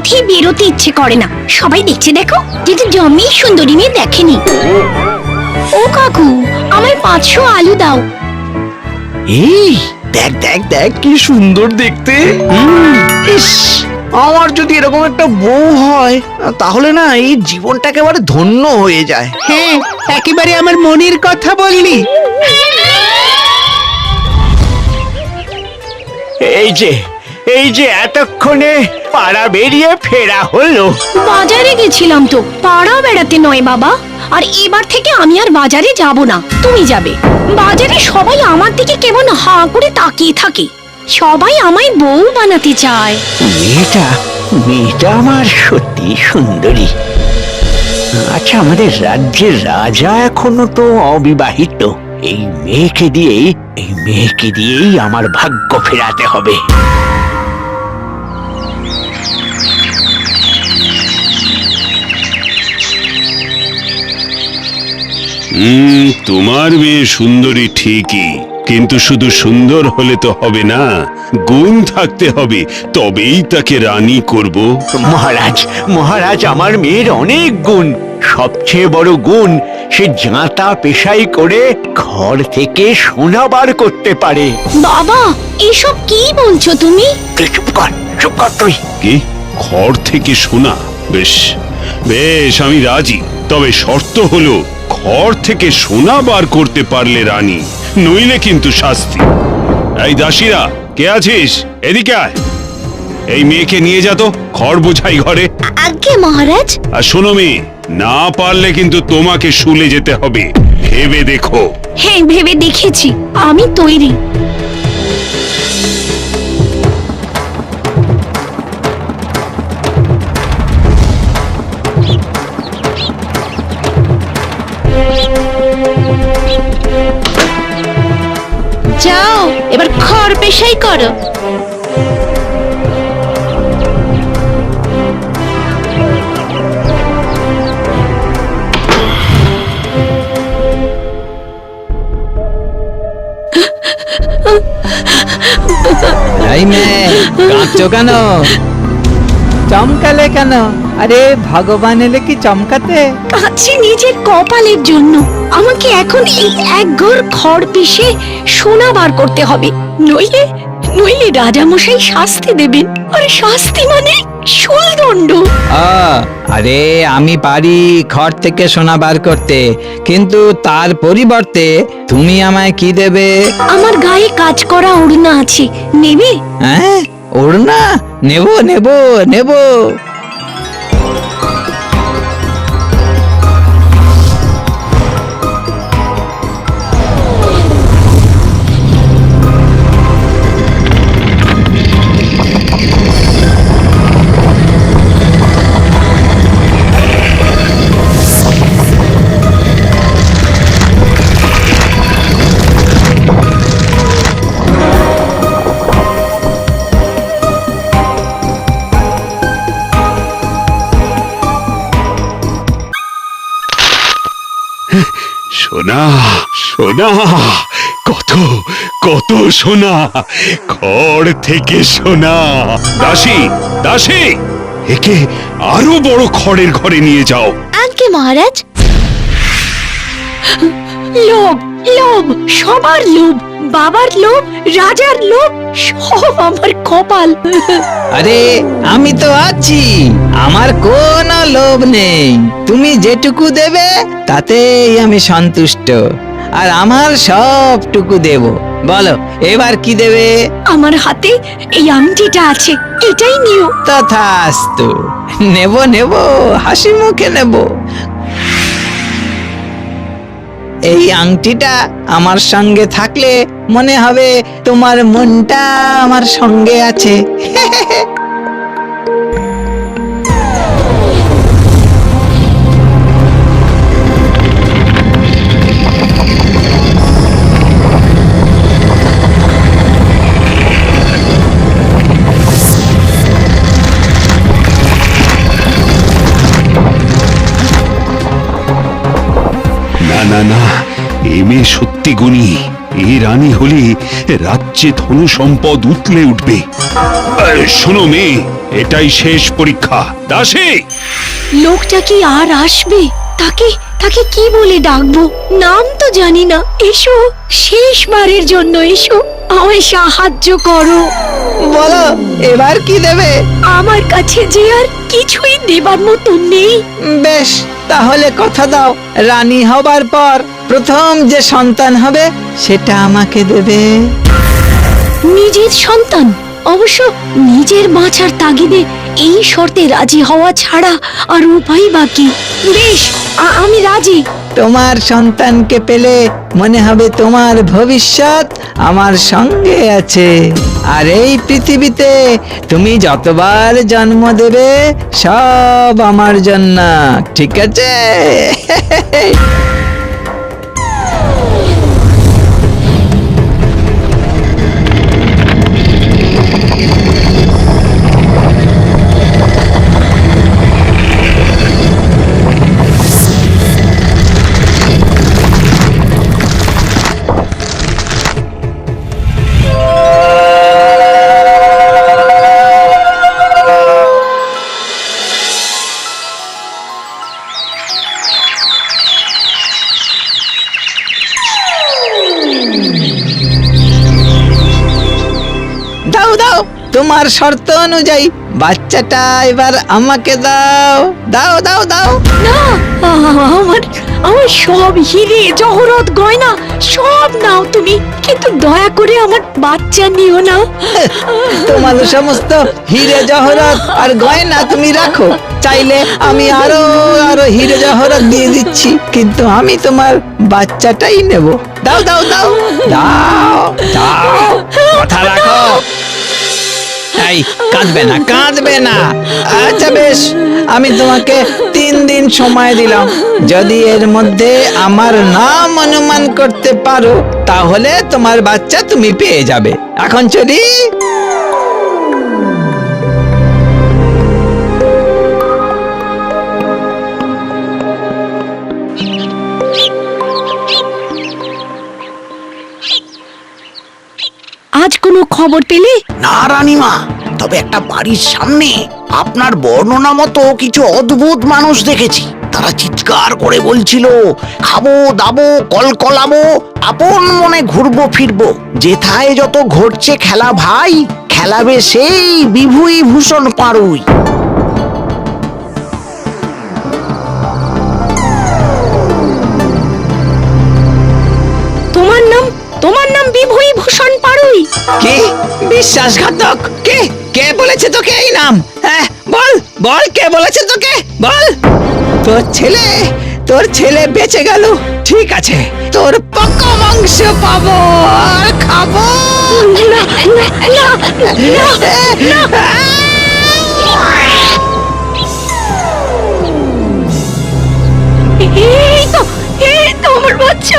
পথে বেরোতে ইচ্ছে করে না। সবাই দেখছে দেখো যেটা জন্মেই সুন্দরী মেয়ে দেখেনি। ও কাকু আমায় পাঁচশো আলু দাও। এই দেখ দেখ দেখ কি সুন্দর দেখতে। ইস আমার যদি এরকম একটা বউ হয় তাহলে না এই জীবনটা একেবারে ধন্য হয়ে যায়। হ্যাঁ একেবারে আমার মনের কথা বললি। এই যে এই যে এতক্ষণে পাড়া বেরিয়ে ফেরা হলো। বাজারে গেছিলাম তো পাড়া বেড়াতে নয় বাবা। আর এবার থেকে আমি আর বাজারে যাব না তুমি যাবে। বাজারে সবাই আমার দিকে কেমন হা করে তাকিয়ে থাকে। সবাই আমায় বউ বানাতে চায়। মেয়েটা মেয়েটা আমার সত্যি সুন্দরী। আচ্ছা আমাদের রাজ্যের রাজা এখনও তো অবিবাহিত। এই মেয়েকে দিয়েই এই মেয়েকে দিয়েই আমার ভাগ্য ফেরাতে হবে। হুম তোমার মেয়ে সুন্দরী ঠিকই। কিন্তু শুধু সুন্দর হলে তো হবে না গুণ থাকতে হবে। তবেই তাকে রানী করব। মহারাজ মহারাজ আমার মেয়ের অনেক গুণ। সবচেয়ে বড় গুণ সে জাঁতা পেশাই করে ঘর থেকে সোনা বার করতে পারে। বাবা এসব কি বলছো তুমি? তুই চুপ কর চুপ কর তুই। কি? ঘর থেকে সোনা? বেশ। বেশ আমি রাজি। তবে শর্ত হলো ঘর থেকে সোনা বার করতে পারলে রানী নইলে কিন্তু শাস্তি। এই দাসীরা কে আছিস? এদিকে আয়। এই মেয়েকে নিয়ে যা তো খড় বোঝাই ঘরে। আজ্ঞে মহারাজ। আর শোনো মেয়ে না পারলে কিন্তু তোমাকে শুলে যেতে হবে। ভেবে দেখো। হ্যাঁ ভেবে দেখেছি। আমি তৈরি। যাও এবার খড় পেশাই করো। এই কেন? চমকালে কেন? আরে ভগবান এলে কি চমকাতে? কাছে নিজের কপালের জন্য। আমাকে এখন এই এক ঘর খড় পিষে সোনা বার করতে হবে। নইলে নইলে রাজামশাই শাস্তি দেবেন। আর শাস্তি মানে শুলদণ্ড। আ, আরে আমি পারি খড় থেকে সোনা বার করতে। কিন্তু তার পরিবর্তে তুমি আমায় কি দেবে? আমার গায়ে কাজ করা ওড়না আছে। নেবে? হ্যাঁ? ওর না নেব নেব নেব। সোনা সোনা কত কত সোনা খড় থেকে সোনা দাসী দাসী, একে আরও বড় খড়ের ঘরে নিয়ে যাও। আজকে মহারাজ? লোভ লোভ, সবার লোভ, বাবার লোভ। রাজার লোক সব আমার কপাল। আরে আমি তো আছি। আমার কোনো লোভ নেই। তুমি যেটুকু দেবে তাতেই আমি সন্তুষ্ট। আর আমার সবটুকু দেব। বলো এবার কি দেবে? আমার হাতে এই আংটিটা আছে এটাই নিও। তথাস্তু। নেব নেব হাসি মুখে নেব। এই আংটিটা আমার সঙ্গে থাকলে মনে হবে তোমার মনটা আমার সঙ্গে আছে। না না এ মেয়ে সত্যি গুণী। এই রানী হলে রাজ্যে ধন সম্পদ উতলে উঠবে। শোনো মেয়ে এটাই শেষ পরীক্ষা। দাসী! লোকটা কি আর আসবে? তাকে তাকে কি বলে ডাকবো? নাম তো জানি না। এসো শেষবারের জন্য এসো। আমায় সাহায্য করো। বলো এবার কি দেবে? আমার কাছে যে আর কিছুই দেবার মতো নেই। বেশ তাহলে কথা দাও। রানী হবার পর প্রথম যে সন্তান হবে সেটা আমাকে দেবে। নিজের সন্তান? অবশ্য নিজের বাঁচার তাগিদে এই শর্তে রাজি হওয়া ছাড়া আর উপায় বাকি। বেশ আমি রাজি। তোমার সন্তানকে পেলে মনে হবে তোমার ভবিষ্যৎ আমার সঙ্গে আছে। আর এই পৃথিবীতে তুমি যতবার জন্ম দেবে সব আমার জন্য ঠিক আছে? তোমার শর্ত অনুযায়ী বাচ্চাটা এবার আমাকে দাও। দাও দাও দাও। না আমার আমার সব হিরে জহরত গয়না সব নাও তুমি। কিন্তু দয়া করে আমার বাচ্চা নিও না। তোমার সমস্ত হিরে জহরত আর গয়না তুমি রাখো। চাইলে আমি আরও আরও হিরে জহরত দিয়ে দিচ্ছি কিন্তু আমি তোমার বাচ্চাটাই নেব। দাও দাও দাও। দাও দাও। কথা রাখো। এই কাঁদবে না কাঁদবে না। আচ্ছা বেশ আমি তোমাকে তিন দিন সময় দিলাম। যদি এর মধ্যে আমার নাম অনুমান করতে পারো তাহলে তোমার বাচ্চা তুমি পেয়ে যাবে। এখন চলি। আজ কোনো খবর পেলে? না রানীমা। তবে একটা বাড়ির সামনে আপনার বর্ণনা মতো কিছু অদ্ভুত মানুষ দেখেছি। তারা চিৎকার করে বলছিল খাব দাবো কলকলাবো আপন মনে ঘুরবো ফিরবো। যেথায় যত ঘটছে খেলা ভাই খেলাবে সেই বিভূই ভূষণ পাড়ুই তোমার নাম তোমার নাম বিভূই ভূষণ পাড়ুই কে? বিশ্বাসঘাতক। কে? কে বলেছে তোকে এই নাম? হ্যাঁ বল বল কে বলেছে তোকে? বল। তোর ছেলে তোর ছেলে বেঁচে গেল। ঠিক আছে, তোর পাকা মাংস পাবো আর খাব। আমার বাচ্চা।